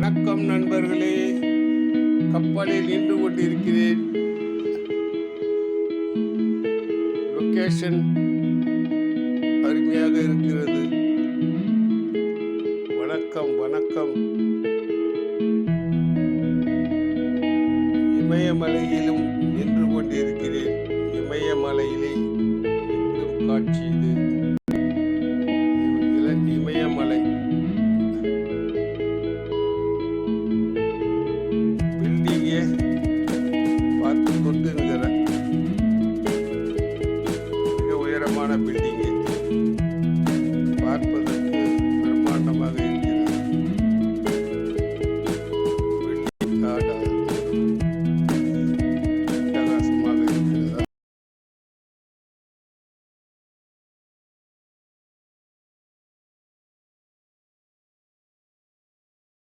வணக்கம் நண்பர்களே. கப்பலில் நின்று கொண்டிருக்கிறேன். லொகேஷன் அருமையாக இருக்கிறது. வணக்கம் வணக்கம். இமயமலையிலும் நின்று கொண்டிருக்கிறேன். இமயமலையிலே காட்சி இது.